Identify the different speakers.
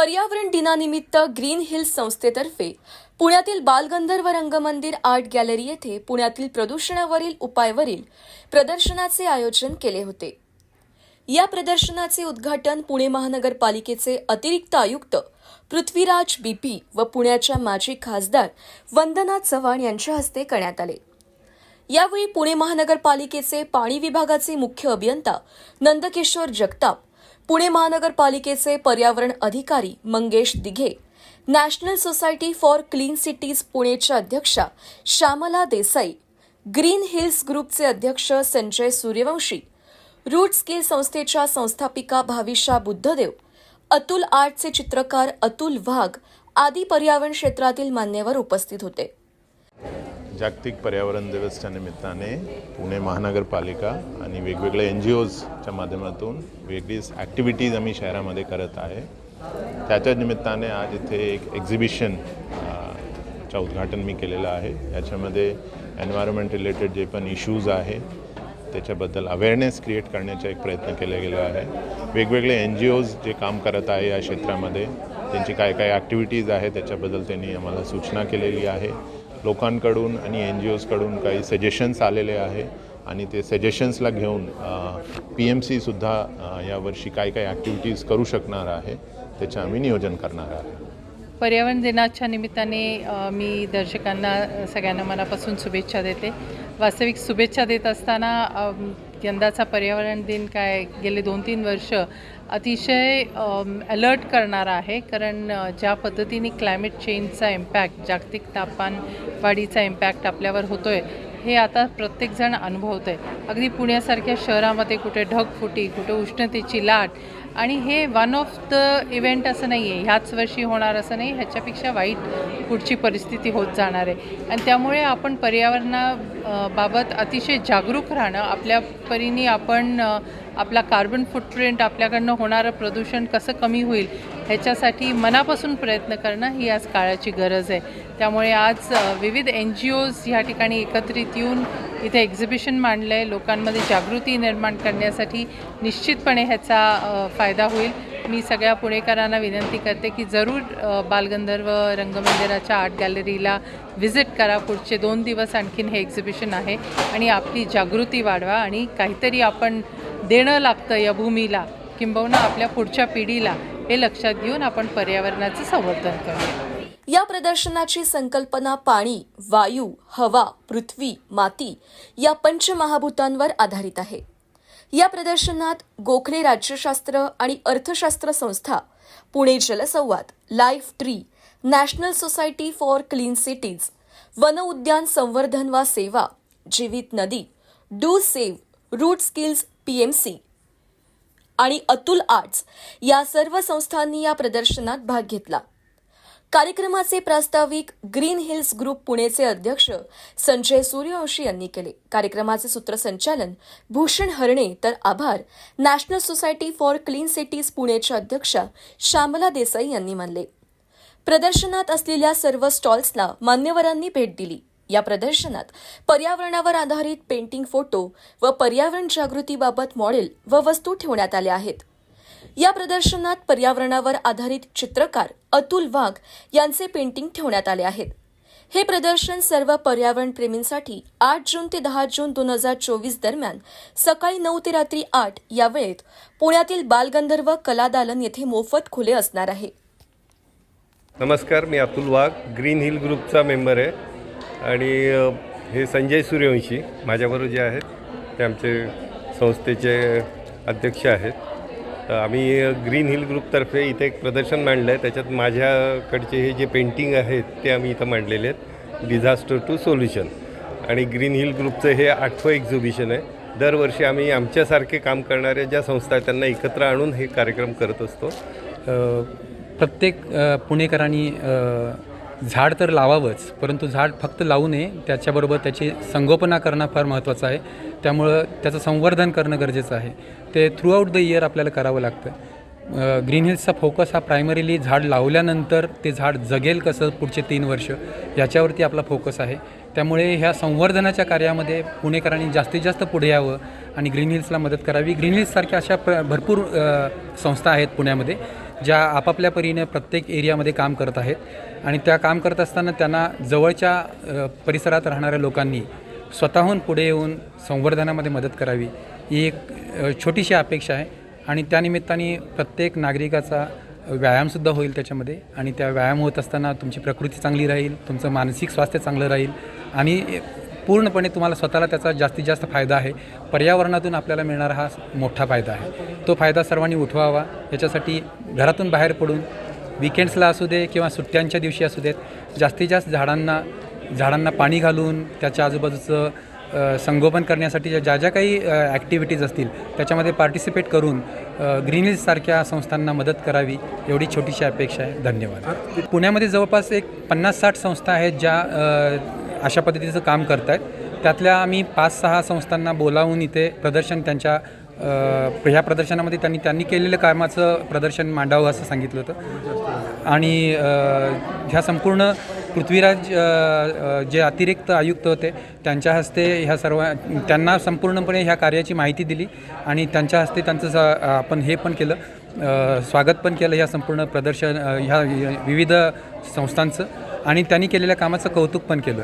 Speaker 1: पर्यावरण दिनानिमित्त green hills संस्थेतर्फे पुण्यातील बालगंधर्व रंगमंदिर आर्ट गॅलरी येथे पुण्यातील प्रदूषणावरील उपायवरील प्रदर्शनाचे आयोजन केले होते. या प्रदर्शनाचे उद्घाटन पुणे महानगरपालिकेचे अतिरिक्त आयुक्त पृथ्वीराज बीपी व पुण्याच्या माजी खासदार वंदना चव्हाण यांच्या हस्ते करण्यात आले. यावेळी पुणे महानगरपालिकेचे पाणी विभागाचे मुख्य अभियंता नंदकिशोर जगताप पुणे महानगरपालिकेचे पर्यावरण अधिकारी Mangesh Dighe national society for clean cities पुणेच्या अध्यक्षा श्यामला देसाई ग्रीन हिल्स ग्रुपचे अध्यक्ष संजय सूर्यवंशी रूट स्किल संस्थेच्या संस्थापिका भाविशा बुद्धदेव अतुल आर्टचे चित्रकार अतुल वाघ आदी पर्यावरण क्षेत्रातील मान्यवर उपस्थित होते.
Speaker 2: जागतिक पर्यावरण दिवसच्या निमित्ताने पुणे महानगरपालिका आणि वेगवेगळ्या एन जी ओजच्या माध्यमातून वेगळीच ॲक्टिव्हिटीज आम्ही शहरामध्ये करत आहे. त्याच्या निमित्ताने आज इथे एक एक्झिबिशन च्या उद्घाटन मी केलेलं आहे. याच्यामध्ये एन्व्हायरमेंट रिलेटेड जे पण इश्यूज आहे त्याच्याबद्दल अवेअरनेस क्रिएट करण्याचा एक प्रयत्न केला गेला आहे. वेगवेगळे एन जी ओज जे काम करत आहे या क्षेत्रामध्ये त्यांची काय काय ॲक्टिव्हिटीज आहे त्याच्याबद्दल त्यांनी आम्हाला सूचना केलेली आहे. लोकांकडून आणि एन जी ओजकडून काही सजेशन्स आलेले आहे. आणि ते सजेशन्सला घेऊन पी एम सीसुद्धा यावर्षी काय काय ॲक्टिव्हिटीज करू शकणार आहे त्याचे आम्ही नियोजन करणार आहे.
Speaker 3: पर्यावरण दिनाच्या निमित्ताने मी दर्शकांना सगळ्यांना मनापासून शुभेच्छा देते. वास्तविक शुभेच्छा देत असताना यंदाचा पर्यावरण दिन काय गेले दोन तीन वर्ष अतिशय अलर्ट करणारा आहे. कारण ज्या पद्धतीने क्लायमेट चेंजचा इम्पॅक्ट जागतिक तापमान वाढीचा इम्पॅक्ट आपल्यावर होतो आहे हे आता प्रत्येकजण अनुभवत आहे अगदी पुण्यासारख्या शहरामध्ये कुठे ढगफुटी कुठे उष्णतेची लाट आणि हे वन ऑफ द इव्हेंट असं नाही आहे ह्याच वर्षी होणार असं नाही. ह्याच्यापेक्षा वाईट पुढची परिस्थिती होत जाणार आहे. आणि त्यामुळे आपण पर्यावरणा बाबत अतिशय जागरूक राहणं आपल्या परीने आपण आपला कार्बन फुटप्रिंट आपल्याकडनं होणारं प्रदूषण कसं कमी होईल ह्याच्यासाठी मनापासून प्रयत्न करणं ही आज काळाची गरज आहे. त्यामुळे आज विविध एन जी ओज ह्या ठिकाणी एकत्रित येऊन इथे एक्झिबिशन मांडलं आहे लोकांमध्ये जागृती निर्माण करण्यासाठी निश्चितपणे ह्याचा फायदा होईल. मी सगळ्या पुणेकरांना विनंती करते की जरूर बालगंधर्व रंगमंदिराच्या आर्ट गॅलरीला व्हिजिट करा. पुढचे दोन दिवस आणखीन हे एक्झिबिशन आहे आणि आपली जागृती वाढवा आणि काहीतरी आपण देणं लागतं या भूमीला किंबहुना आपल्या पुढच्या पिढीला हे लक्षात घेऊन आपण पर्यावरणाचं संवर्धन करूया.
Speaker 1: या प्रदर्शनाची संकल्पना पाणी वायू हवा पृथ्वी माती या पंचमहाभूतांवर आधारित आहे. या प्रदर्शनात गोखले राज्यशास्त्र आणि अर्थशास्त्र संस्था Pune Jalsamvad life tree national society for clean cities one उद्यान संवर्धन वा सेवा जीवित नदी do save root skills PMC आणि अतुल आर्ट्स या सर्व संस्थांनी या प्रदर्शनात भाग घेतला. कार्यक्रमाचे प्रास्ताविक ग्रीन हिल्स ग्रुप पुणेचे अध्यक्ष संजय सूर्यवंशी यांनी केले. कार्यक्रमाचे सूत्रसंचालन भूषण हरणे तर आभार. National society for clean cities पुणेच्या अध्यक्षा श्यामला देसाई यांनी मानले. प्रदर्शनात असलेल्या सर्व स्टॉल्सला मान्यवरांनी भेट दिली. या प्रदर्शनात पर्यावरणावर आधारित पेंटिंग फोटो व पर्यावरण जागृतीबाबत मॉडेल व वस्तू ठेवण्यात आल्या आहेत. या प्रदर्शनात पर्यावरणावर आधारित चित्रकार अतुल वाघ यांचे पेंटिंग ठेवण्यात आले आहेत. हे प्रदर्शन सर्व पर्यावरण प्रेमींसाठी आठ जून ते दहा जून दोन हजार चोवीस दरम्यान सकाळी नऊ ते रात्री आठ या वेळेत पुण्यातील बालगंधर्व कलादालन येथे मोफत खुले असणार आहे.
Speaker 4: नमस्कार मी अतुल वाघ ग्रीन हिल ग्रुपचा मेंबर आहे. आणि हे संजय सूर्यवंशी माझ्याबरोबर जे आहेत ते आमचे संस्थेचे अध्यक्ष आहेत. आम्ही ग्रीन हिल ग्रुपतर्फे इथे एक प्रदर्शन मांडलं आहे त्याच्यात माझ्याकडचे हे जे पेंटिंग आहेत ते आम्ही इथं मांडलेले आहेत. डिझास्टर टू सोल्युशन आणि ग्रीन हिल ग्रुपचं हे आठवं एक्झिबिशन आहे. दरवर्षी आम्ही आमच्यासारखे काम करणाऱ्या ज्या संस्था आहेत त्यांना एकत्र आणून हे कार्यक्रम करत असतो.
Speaker 5: प्रत्येक पुणेकरांनी झाड तर लावावंच परंतु झाड फक्त लावू नये त्याच्याबरोबर त्याची संगोपना करणं फार महत्त्वाचं आहे. त्यामुळं त्याचं संवर्धन करणं गरजेचं आहे. ते थ्रू आऊट द इयर आपल्याला करावं लागतं. ग्रीन हिल्सचा फोकस हा प्रायमरीली झाड लावल्यानंतर ते झाड जगेल कसं पुढचे तीन वर्ष याच्यावरती आपला फोकस आहे. त्यामुळे ह्या संवर्धनाच्या कार्यामध्ये पुणेकरांनी जास्तीत जास्त पुढे यावं आणि ग्रीन हिल्सला मदत करावी. ग्रीन हिल्ससारख्या अशा प्र भरपूर संस्था आहेत पुण्यामध्ये. ज्या आपापल्या परीने प्रत्येक एरियामध्ये काम करत आहेत. आणि त्या काम करत असताना त्यांना जवळच्या परिसरात राहणाऱ्या लोकांनी स्वतःहून पुढे येऊन संवर्धनामध्ये मदत करावी ही एक छोटीशी अपेक्षा आहे. आणि त्यानिमित्ताने प्रत्येक नागरिकाचा व्यायामसुद्धा होईल त्याच्यामध्ये. आणि त्या व्यायाम होत असताना तुमची प्रकृती चांगली राहील तुमचं मानसिक स्वास्थ्य चांगलं राहील. आणि पूर्णपणे तुम्हाला स्वतःला त्याचा जास्तीत जास्त फायदा आहे. पर्यावरणातून आपल्याला मिळणारा हा मोठा फायदा आहे. तो फायदा सर्वांनी उठवावा. याच्यासाठी घरातून बाहेर पडून विकेंड्सला असू दे किंवा सुट्ट्यांच्या दिवशी असू देत जास्तीत जास्त झाडांना झाडांना पाणी घालून त्याच्या आजूबाजूचं संगोपन करण्यासाठी ज्या ज्या काही ॲक्टिव्हिटीज असतील त्याच्यामध्ये पार्टिसिपेट करून ग्रीनिजसारख्या संस्थांना मदत करावी एवढी छोटीशी अपेक्षा आहे. धन्यवाद. पुण्यामध्ये जवळपास एक पन्नास साठ संस्था आहेत ज्या अशा पद्धतीचं काम करत आहेत त्यातल्या आम्ही पाच सहा संस्थांना बोलावून इथे प्रदर्शन त्यांच्या ह्या प्रदर्शनामध्ये त्यांनी त्यांनी केलेलं कामाचं प्रदर्शन मांडावं असं सांगितलं होतं. आणि ह्या संपूर्ण पृथ्वीराज जे अतिरिक्त आयुक्त होते त्यांच्या हस्ते ह्या सर्व त्यांना संपूर्णपणे ह्या कार्याची माहिती दिली आणि त्यांच्या हस्ते त्यांचं स- आपण हे पण केलं स्वागत पण केलं ह्या संपूर्ण प्रदर्शन ह्या विविध संस्थांचं आणि त्यांनी केलेल्या कामाचं कौतुक पण केलं.